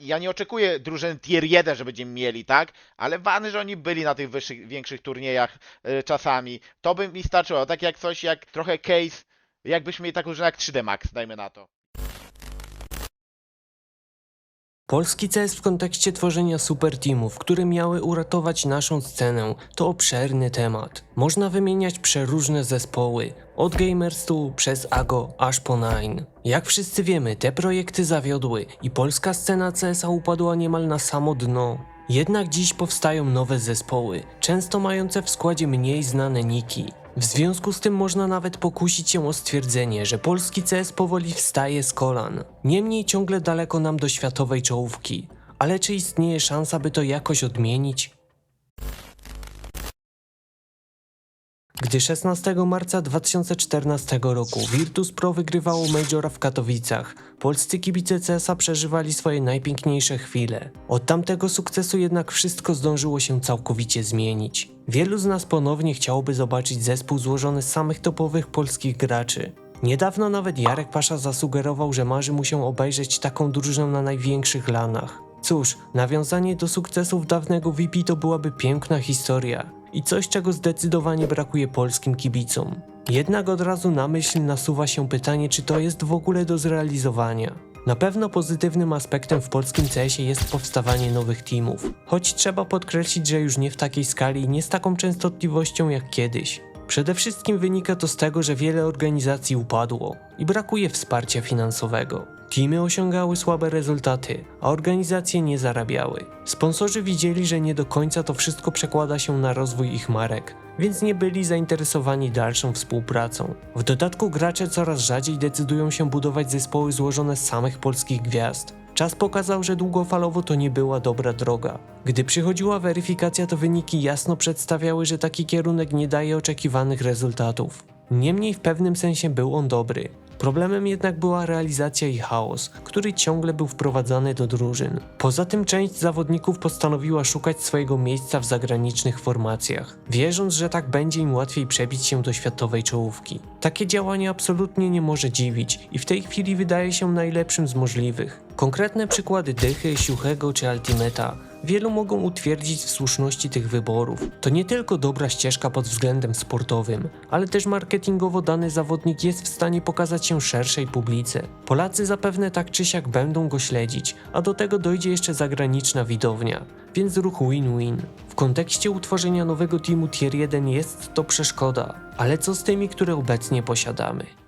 ja nie oczekuję drużyn tier 1, że będziemy mieli, tak? Ale ważne, że oni byli na tych wyższych, większych turniejach y, czasami. To by mi starczyło. Tak jak coś, jak trochę case, jakbyśmy mieli taką drużynę jak 3D Max, dajmy na to. Polski CS w kontekście tworzenia super teamów, które miały uratować naszą scenę, to obszerny temat. Można wymieniać przeróżne zespoły, od Gamerstu przez Ago aż po Nine. Jak wszyscy wiemy, te projekty zawiodły i polska scena CS upadła niemal na samo dno. Jednak dziś powstają nowe zespoły, często mające w składzie mniej znane niki. W związku z tym można nawet pokusić się o stwierdzenie, że polski CS powoli wstaje z kolan. Niemniej ciągle daleko nam do światowej czołówki. Ale czy istnieje szansa, by to jakoś odmienić? Gdy 16 marca 2014 roku Virtus Pro wygrywało Majora w Katowicach, polscy kibice CSa przeżywali swoje najpiękniejsze chwile. Od tamtego sukcesu jednak wszystko zdążyło się całkowicie zmienić. Wielu z nas ponownie chciałoby zobaczyć zespół złożony z samych topowych polskich graczy. Niedawno nawet Jarek Pasza zasugerował, że marzy mu się obejrzeć taką drużynę na największych lanach. Cóż, nawiązanie do sukcesów dawnego VP to byłaby piękna historia i coś, czego zdecydowanie brakuje polskim kibicom. Jednak od razu na myśl nasuwa się pytanie, czy to jest w ogóle do zrealizowania. Na pewno pozytywnym aspektem w polskim CS-ie jest powstawanie nowych teamów, choć trzeba podkreślić, że już nie w takiej skali i nie z taką częstotliwością jak kiedyś. Przede wszystkim wynika to z tego, że wiele organizacji upadło i brakuje wsparcia finansowego. Teamy osiągały słabe rezultaty, a organizacje nie zarabiały. Sponsorzy widzieli, że nie do końca to wszystko przekłada się na rozwój ich marek, więc nie byli zainteresowani dalszą współpracą. W dodatku gracze coraz rzadziej decydują się budować zespoły złożone z samych polskich gwiazd. Czas pokazał, że długofalowo to nie była dobra droga. Gdy przychodziła weryfikacja, to wyniki jasno przedstawiały, że taki kierunek nie daje oczekiwanych rezultatów. Niemniej w pewnym sensie był on dobry. Problemem jednak była realizacja i chaos, który ciągle był wprowadzany do drużyn. Poza tym część zawodników postanowiła szukać swojego miejsca w zagranicznych formacjach, wierząc, że tak będzie im łatwiej przebić się do światowej czołówki. Takie działanie absolutnie nie może dziwić i w tej chwili wydaje się najlepszym z możliwych. Konkretne przykłady Dychy, Siuchego czy Ultimata wielu mogą utwierdzić w słuszności tych wyborów. To nie tylko dobra ścieżka pod względem sportowym, ale też marketingowo dany zawodnik jest w stanie pokazać się szerszej publice. Polacy zapewne tak czy siak będą go śledzić, a do tego dojdzie jeszcze zagraniczna widownia, więc ruch win-win. W kontekście utworzenia nowego teamu Tier 1 jest to przeszkoda, ale co z tymi, które obecnie posiadamy?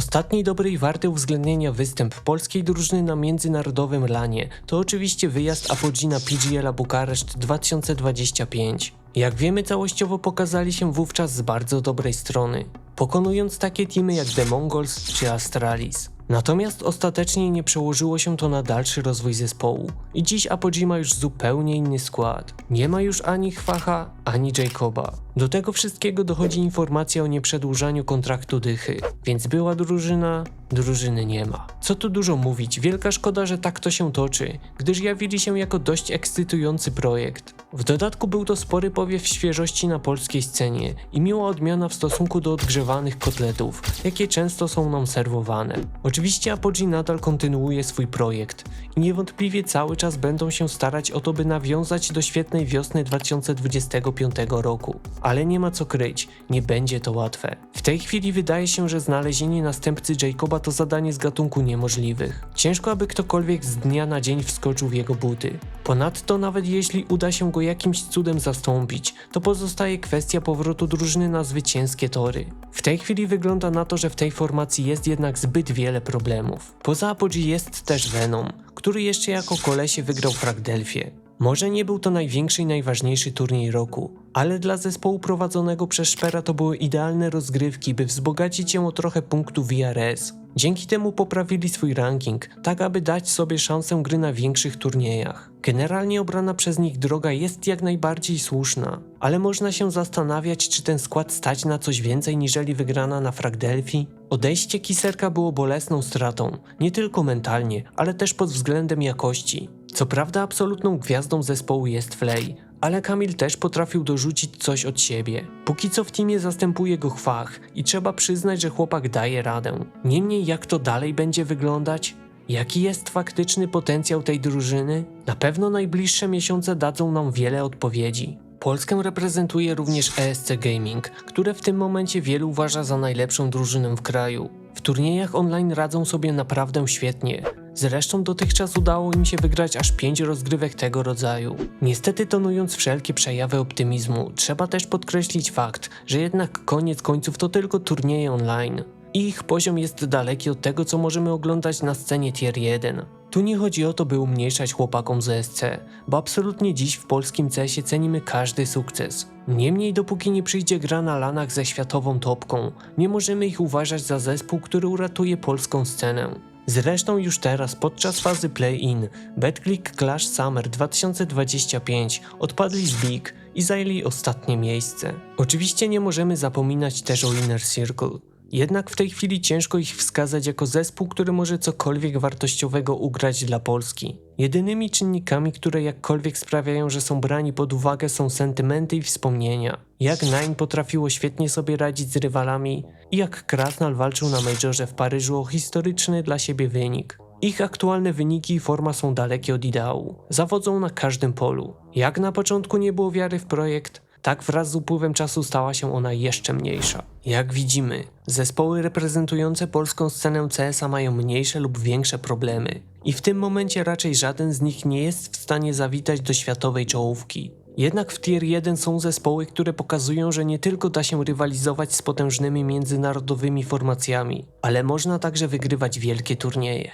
Ostatni dobry i warty uwzględnienia występ polskiej drużyny na międzynarodowym lanie to oczywiście wyjazd Apogee PGL Bukareszt 2025. Jak wiemy całościowo pokazali się wówczas z bardzo dobrej strony, pokonując takie teamy jak The Mongols czy Astralis. Natomiast ostatecznie nie przełożyło się to na dalszy rozwój zespołu i dziś Apogee ma już zupełnie inny skład. Nie ma już ani Chwacha, ani Jacoba. Do tego wszystkiego dochodzi informacja o nieprzedłużaniu kontraktu Dychy, więc była drużyna, drużyny nie ma. Co tu dużo mówić, wielka szkoda, że tak to się toczy, gdyż jawili się jako dość ekscytujący projekt. W dodatku był to spory powiew świeżości na polskiej scenie i miła odmiana w stosunku do odgrzewanych kotletów, jakie często są nam serwowane. Oczywiście Apogee nadal kontynuuje swój projekt i niewątpliwie cały czas będą się starać o to, by nawiązać do świetnej wiosny 2025 roku. Ale nie ma co kryć, nie będzie to łatwe. W tej chwili wydaje się, że znalezienie następcy Jacoba to zadanie z gatunku niemożliwych. Ciężko, aby ktokolwiek z dnia na dzień wskoczył w jego buty. Ponadto nawet jeśli uda się go jakimś cudem zastąpić, to pozostaje kwestia powrotu drużyny na zwycięskie tory. W tej chwili wygląda na to, że w tej formacji jest jednak zbyt wiele problemów. Poza Apogee jest też Venom, który jeszcze jako kolesie wygrał Fragdelfię. Może nie był to największy i najważniejszy turniej roku, ale dla zespołu prowadzonego przez Szpera to były idealne rozgrywki, by wzbogacić się o trochę punktów VRS. Dzięki temu poprawili swój ranking, tak aby dać sobie szansę gry na większych turniejach. Generalnie obrana przez nich droga jest jak najbardziej słuszna, ale można się zastanawiać, czy ten skład stać na coś więcej niżeli wygrana na Fragdelfii. Odejście Kiserka było bolesną stratą, nie tylko mentalnie, ale też pod względem jakości. Co prawda absolutną gwiazdą zespołu jest Flay, Ale Kamil też potrafił dorzucić coś od siebie. Póki co w teamie zastępuje go chwach i trzeba przyznać, że chłopak daje radę. Niemniej jak to dalej będzie wyglądać? Jaki jest faktyczny potencjał tej drużyny? Na pewno najbliższe miesiące dadzą nam wiele odpowiedzi. Polskę reprezentuje również ESC Gaming, które w tym momencie wielu uważa za najlepszą drużynę w kraju. W turniejach online radzą sobie naprawdę świetnie. Zresztą dotychczas udało im się wygrać aż 5 rozgrywek tego rodzaju. Niestety tonując wszelkie przejawy optymizmu, trzeba też podkreślić fakt, że jednak koniec końców to tylko turnieje online. Ich poziom jest daleki od tego, co możemy oglądać na scenie tier 1. Tu nie chodzi o to, by umniejszać chłopakom z SC, bo absolutnie dziś w polskim CS-ie cenimy każdy sukces. Niemniej dopóki nie przyjdzie gra na lanach ze światową topką, nie możemy ich uważać za zespół, który uratuje polską scenę. Zresztą już teraz, podczas fazy play-in, BetClick Clash Summer 2025 odpadli z Big i zajęli ostatnie miejsce. Oczywiście nie możemy zapominać też o Inner Circle. Jednak w tej chwili ciężko ich wskazać jako zespół, który może cokolwiek wartościowego ugrać dla Polski. Jedynymi czynnikami, które jakkolwiek sprawiają, że są brani pod uwagę są sentymenty i wspomnienia. Jak Nine potrafiło świetnie sobie radzić z rywalami i jak Krasnal walczył na Majorze w Paryżu o historyczny dla siebie wynik. Ich aktualne wyniki i forma są dalekie od ideału. Zawodzą na każdym polu. Jak na początku nie było wiary w projekt, tak wraz z upływem czasu stała się ona jeszcze mniejsza. Jak widzimy, zespoły reprezentujące polską scenę CS-a mają mniejsze lub większe problemy. I w tym momencie raczej żaden z nich nie jest w stanie zawitać do światowej czołówki. Jednak w tier 1 są zespoły, które pokazują, że nie tylko da się rywalizować z potężnymi międzynarodowymi formacjami, ale można także wygrywać wielkie turnieje.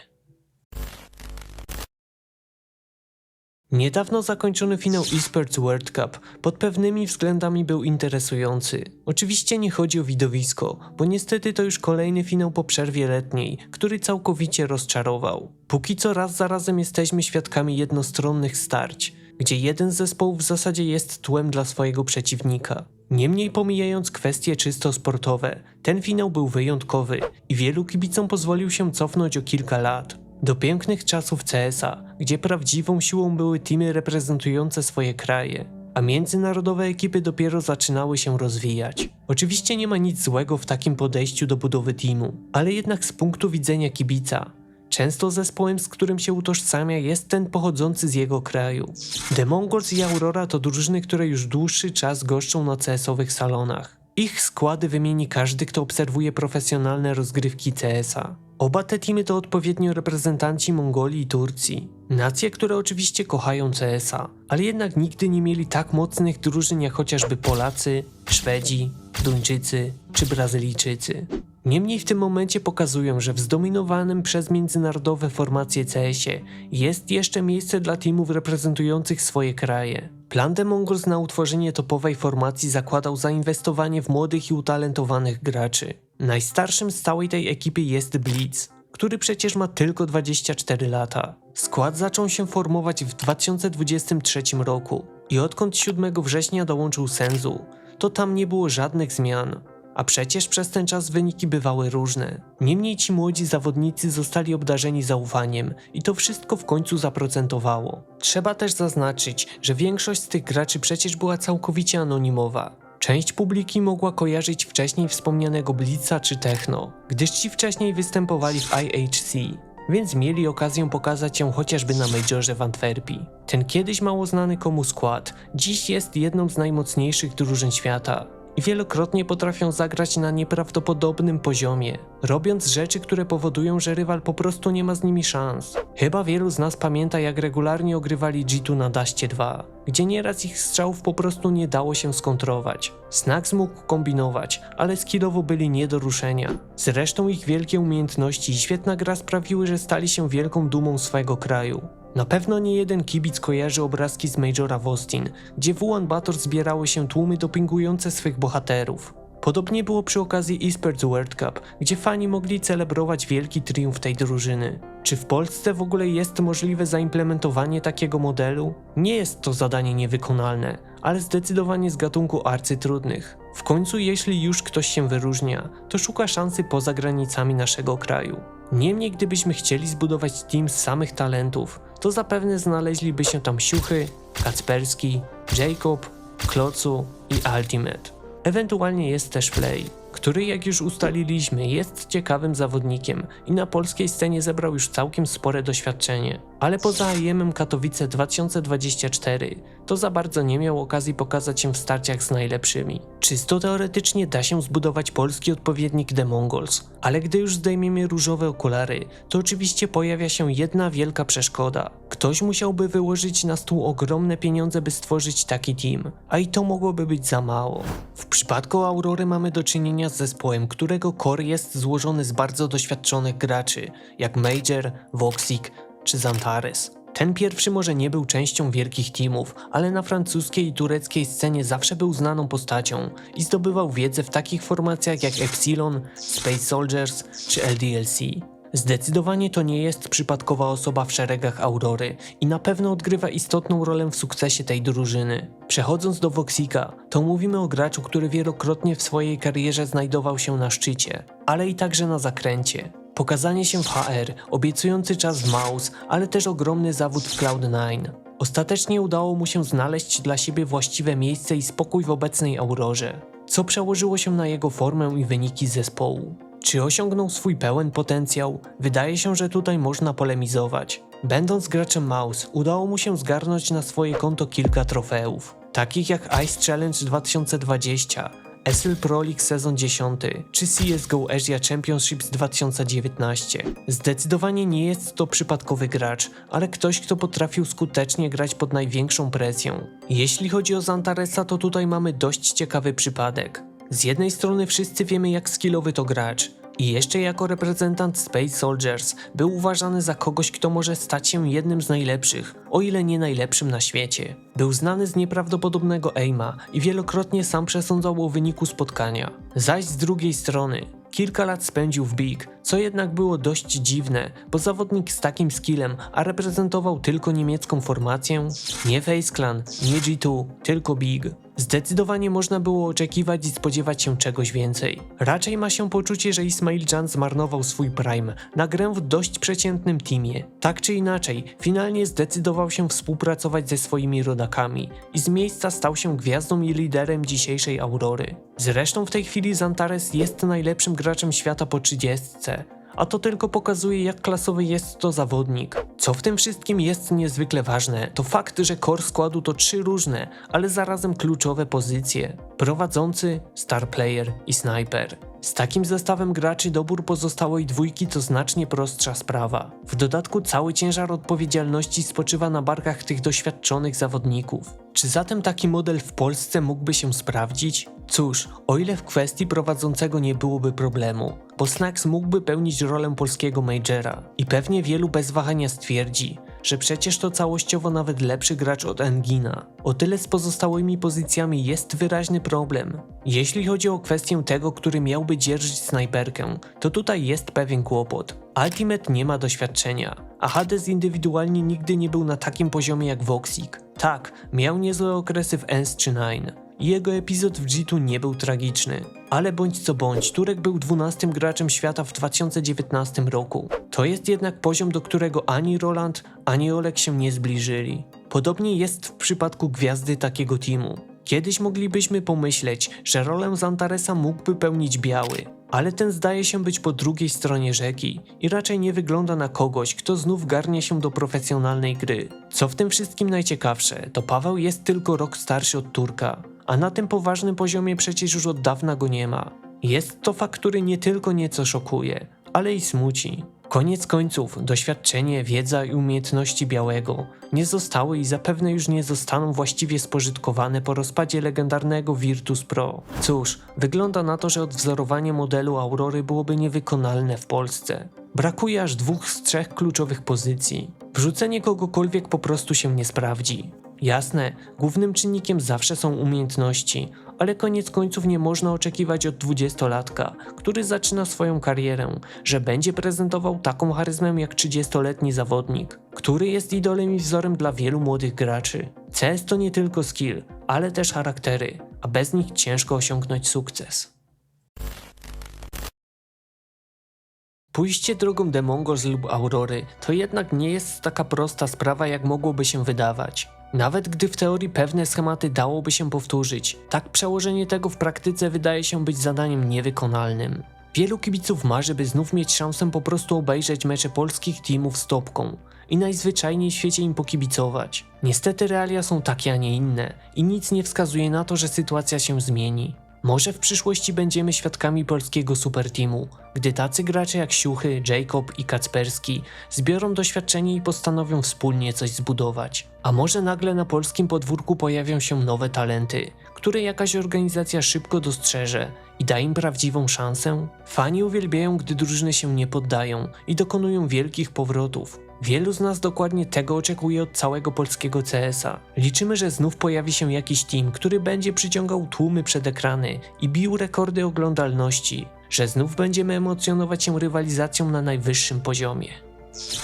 Niedawno zakończony finał eSports World Cup pod pewnymi względami był interesujący. Oczywiście nie chodzi o widowisko, bo niestety to już kolejny finał po przerwie letniej, który całkowicie rozczarował. Póki co raz za razem jesteśmy świadkami jednostronnych starć, gdzie jeden z zespołów w zasadzie jest tłem dla swojego przeciwnika. Niemniej pomijając kwestie czysto sportowe, ten finał był wyjątkowy i wielu kibicom pozwolił się cofnąć o kilka lat. Do pięknych czasów CS-a, gdzie prawdziwą siłą były teamy reprezentujące swoje kraje, a międzynarodowe ekipy dopiero zaczynały się rozwijać. Oczywiście nie ma nic złego w takim podejściu do budowy teamu, ale jednak z punktu widzenia kibica, często zespołem, z którym się utożsamia, jest ten pochodzący z jego kraju. The Mongols i Aurora to drużyny, które już dłuższy czas goszczą na CS-owych salonach. Ich składy wymieni każdy, kto obserwuje profesjonalne rozgrywki CS-a. Oba te teamy to odpowiednio reprezentanci Mongolii i Turcji. Nacje, które oczywiście kochają CS-a, ale jednak nigdy nie mieli tak mocnych drużyn jak chociażby Polacy, Szwedzi, Duńczycy czy Brazylijczycy. Niemniej w tym momencie pokazują, że w zdominowanym przez międzynarodowe formacje CS-ie jest jeszcze miejsce dla teamów reprezentujących swoje kraje. Plan The Mongols na utworzenie topowej formacji zakładał zainwestowanie w młodych i utalentowanych graczy. Najstarszym z całej tej ekipy jest Blitz, który przecież ma tylko 24 lata. Skład zaczął się formować w 2023 roku i odkąd 7 września dołączył Senzu, to tam nie było żadnych zmian. A przecież przez ten czas wyniki bywały różne. Niemniej ci młodzi zawodnicy zostali obdarzeni zaufaniem i to wszystko w końcu zaprocentowało. Trzeba też zaznaczyć, że większość z tych graczy przecież była całkowicie anonimowa. Część publiki mogła kojarzyć wcześniej wspomnianego Blitza czy Techno, gdyż ci wcześniej występowali w IHC, więc mieli okazję pokazać się chociażby na Majorze w Antwerpii. Ten kiedyś mało znany komu skład, dziś jest jedną z najmocniejszych drużyn świata i wielokrotnie potrafią zagrać na nieprawdopodobnym poziomie, robiąc rzeczy, które powodują, że rywal po prostu nie ma z nimi szans. Chyba wielu z nas pamięta, jak regularnie ogrywali G2 na Daście 2, gdzie nieraz ich strzałów po prostu nie dało się skontrować. Snax mógł kombinować, ale skillowo byli nie do ruszenia. Zresztą ich wielkie umiejętności i świetna gra sprawiły, że stali się wielką dumą swojego kraju. Na pewno nie jeden kibic kojarzy obrazki z Majora w Austin, gdzie w Ulan Bator zbierały się tłumy dopingujące swych bohaterów. Podobnie było przy okazji eSports World Cup, gdzie fani mogli celebrować wielki triumf tej drużyny. Czy w Polsce w ogóle jest możliwe zaimplementowanie takiego modelu? Nie jest to zadanie niewykonalne, ale zdecydowanie z gatunku arcytrudnych. W końcu, jeśli już ktoś się wyróżnia, to szuka szansy poza granicami naszego kraju. Niemniej, gdybyśmy chcieli zbudować team z samych talentów, to zapewne znaleźliby się tam Siuchy, Kacperski, Jacob, Klocu i Ultimate. Ewentualnie jest też Play, który jak już ustaliliśmy jest ciekawym zawodnikiem i na polskiej scenie zebrał już całkiem spore doświadczenie. Ale poza IEM Katowice 2024 to za bardzo nie miał okazji pokazać się w starciach z najlepszymi. Czysto teoretycznie da się zbudować polski odpowiednik The Mongols, ale gdy już zdejmiemy różowe okulary, to oczywiście pojawia się jedna wielka przeszkoda. Ktoś musiałby wyłożyć na stół ogromne pieniądze, by stworzyć taki team, a i to mogłoby być za mało. W przypadku Aurory mamy do czynienia z zespołem, którego core jest złożony z bardzo doświadczonych graczy, jak Major, Voxic czy Zantares. Ten pierwszy może nie był częścią wielkich teamów, ale na francuskiej i tureckiej scenie zawsze był znaną postacią i zdobywał wiedzę w takich formacjach jak Epsilon, Space Soldiers czy LDLC. Zdecydowanie to nie jest przypadkowa osoba w szeregach Aurory i na pewno odgrywa istotną rolę w sukcesie tej drużyny. Przechodząc do Voxica, to mówimy o graczu, który wielokrotnie w swojej karierze znajdował się na szczycie, ale i także na zakręcie. Pokazanie się w HR, obiecujący czas w Mouse, ale też ogromny zawód w Cloud9. Ostatecznie udało mu się znaleźć dla siebie właściwe miejsce i spokój w obecnej Aurorze, co przełożyło się na jego formę i wyniki zespołu. Czy osiągnął swój pełen potencjał? Wydaje się, że tutaj można polemizować. Będąc graczem Mouse, udało mu się zgarnąć na swoje konto kilka trofeów, takich jak Ice Challenge 2020, SL Pro League sezon 10 czy CSGO Asia Championships 2019. Zdecydowanie nie jest to przypadkowy gracz, ale ktoś, kto potrafił skutecznie grać pod największą presją. Jeśli chodzi o Zantaresa, to tutaj mamy dość ciekawy przypadek. Z jednej strony wszyscy wiemy jak skillowy to gracz, i jeszcze jako reprezentant Space Soldiers był uważany za kogoś, kto może stać się jednym z najlepszych, o ile nie najlepszym na świecie. Był znany z nieprawdopodobnego aima i wielokrotnie sam przesądzał o wyniku spotkania. Zaś z drugiej strony, Kilka lat spędził w Big, co jednak było dość dziwne, bo zawodnik z takim skillem, a reprezentował tylko niemiecką formację, nie Face Clan, nie G2, tylko Big. Zdecydowanie można było oczekiwać i spodziewać się czegoś więcej. Raczej ma się poczucie, że Ismail Jan zmarnował swój prime na grę w dość przeciętnym teamie. Tak czy inaczej, finalnie zdecydował się współpracować ze swoimi rodakami i z miejsca stał się gwiazdą i liderem dzisiejszej Aurory. Zresztą w tej chwili Zantares jest najlepszym graczem świata po 30. A to tylko pokazuje, jak klasowy jest to zawodnik. Co w tym wszystkim jest niezwykle ważne, to fakt, że core składu to trzy różne, ale zarazem kluczowe pozycje: prowadzący, star player i sniper. Z takim zestawem graczy dobór pozostałej dwójki to znacznie prostsza sprawa. W dodatku cały ciężar odpowiedzialności spoczywa na barkach tych doświadczonych zawodników. Czy zatem taki model w Polsce mógłby się sprawdzić? Cóż, o ile w kwestii prowadzącego nie byłoby problemu, bo Snacks mógłby pełnić rolę polskiego majora i pewnie wielu bez wahania stwierdzi, że przecież to całościowo nawet lepszy gracz od Engina. O tyle z pozostałymi pozycjami jest wyraźny problem. Jeśli chodzi o kwestię tego, który miałby dzierżyć snajperkę, to tutaj jest pewien kłopot. Ultimate nie ma doświadczenia, a Hades indywidualnie nigdy nie był na takim poziomie jak Voxic. Tak, miał niezłe okresy w ENS czy Nine. Jego epizod w G2 nie był tragiczny. Ale bądź co bądź, Turek był 12 graczem świata w 2019 roku. To jest jednak poziom, do którego ani Roland, ani Olek się nie zbliżyli. Podobnie jest w przypadku gwiazdy takiego teamu. Kiedyś moglibyśmy pomyśleć, że rolę Zantaresa mógłby pełnić biały, ale ten zdaje się być po drugiej stronie rzeki i raczej nie wygląda na kogoś, kto znów garnie się do profesjonalnej gry. Co w tym wszystkim najciekawsze, to Paweł jest tylko rok starszy od Turka, a na tym poważnym poziomie przecież już od dawna go nie ma. Jest to fakt, który nie tylko nieco szokuje, ale i smuci. Koniec końców, doświadczenie, wiedza i umiejętności Białego nie zostały i zapewne już nie zostaną właściwie spożytkowane po rozpadzie legendarnego Virtus Pro. Cóż, wygląda na to, że odwzorowanie modelu Aurory byłoby niewykonalne w Polsce. Brakuje aż dwóch z trzech kluczowych pozycji. Wrzucenie kogokolwiek po prostu się nie sprawdzi. Jasne, głównym czynnikiem zawsze są umiejętności, ale koniec końców nie można oczekiwać od dwudziestolatka, który zaczyna swoją karierę, że będzie prezentował taką charyzmę jak 30-letni zawodnik, który jest idolem i wzorem dla wielu młodych graczy. CS to nie tylko skill, ale też charaktery, a bez nich ciężko osiągnąć sukces. Pójście drogą Demongos lub Aurory to jednak nie jest taka prosta sprawa, jak mogłoby się wydawać. Nawet gdy w teorii pewne schematy dałoby się powtórzyć, tak przełożenie tego w praktyce wydaje się być zadaniem niewykonalnym. Wielu kibiców marzy, by znów mieć szansę po prostu obejrzeć mecze polskich teamów z topką i najzwyczajniej w świecie im pokibicować. Niestety realia są takie, a nie inne i nic nie wskazuje na to, że sytuacja się zmieni. Może w przyszłości będziemy świadkami polskiego superteamu, gdy tacy gracze jak Siuchy, Jacob i Kacperski zbiorą doświadczenie i postanowią wspólnie coś zbudować. A może nagle na polskim podwórku pojawią się nowe talenty, które jakaś organizacja szybko dostrzeże i da im prawdziwą szansę? Fani uwielbiają, gdy drużyny się nie poddają i dokonują wielkich powrotów. Wielu z nas dokładnie tego oczekuje od całego polskiego CS-a. Liczymy, że znów pojawi się jakiś team, który będzie przyciągał tłumy przed ekrany i bił rekordy oglądalności, że znów będziemy emocjonować się rywalizacją na najwyższym poziomie.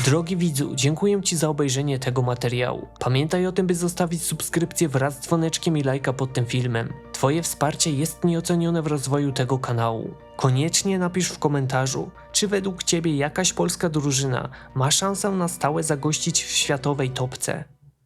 Drogi widzu, dziękuję Ci za obejrzenie tego materiału. Pamiętaj o tym, by zostawić subskrypcję wraz z dzwoneczkiem i lajka pod tym filmem. Twoje wsparcie jest nieocenione w rozwoju tego kanału. Koniecznie napisz w komentarzu, czy według Ciebie jakaś polska drużyna ma szansę na stałe zagościć w światowej topce.